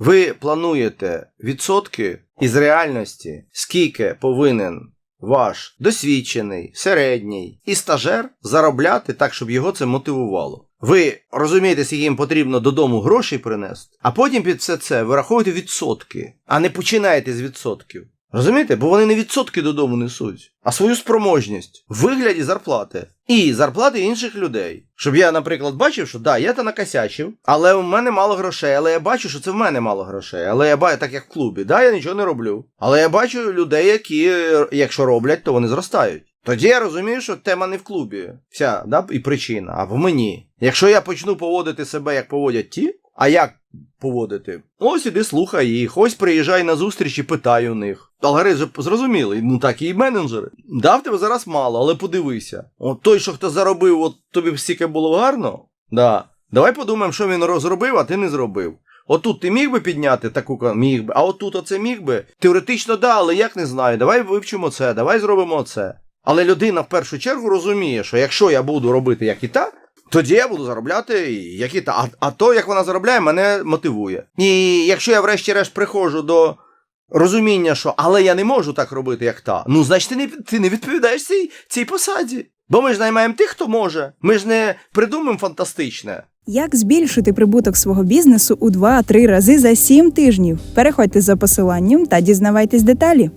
Ви плануєте відсотки із реальності, скільки повинен ваш досвідчений, середній і стажер заробляти так, щоб його це мотивувало. Ви розумієте, скільки їм потрібно додому грошей принести, а потім під все це вираховуєте відсотки, а не починаєте з відсотків. Розумієте? Бо вони не відсотки додому несуть, а свою спроможність в вигляді зарплати. І зарплати інших людей. Щоб я, наприклад, бачив, що да, я то накосячив, але у мене мало грошей, але я бачу, що це в мене мало грошей. Але я бачу, так як в клубі, да, я нічого не роблю. Але я бачу людей, які, якщо роблять, то вони зростають. Тоді я розумію, що тема не в клубі, вся да, і причина, а в мені. Якщо я почну поводити себе, як поводять ті, а як поводити? Ось іди слухай їх, ось приїжджай на зустріч і питай у них. Алгоритм зрозумілий, ну так і менеджери. Дав тебе зараз мало, але подивися. От той, що хто заробив, от тобі стільки було гарно. Да. Давай подумаємо, що він розробив, а ти не зробив. Отут ти міг би підняти таку міг би, а отут оце міг би. Теоретично да, але як не знаю. Давай вивчимо це, давай зробимо це. Але людина в першу чергу розуміє, що якщо я буду робити як і та, тоді я буду заробляти як і та. А, а то, як вона заробляє, мене мотивує. І якщо я врешті-решт приходжу до розуміння, що але я не можу так робити, як та, ну значить ти не, ти не відповідаєш цій, цій посаді. Бо ми ж наймаємо тих, хто може. Ми ж не придумаємо фантастичне. Як збільшити прибуток свого бізнесу у 2-3 рази за 7 тижнів? Переходьте за посиланням та дізнавайтесь деталі.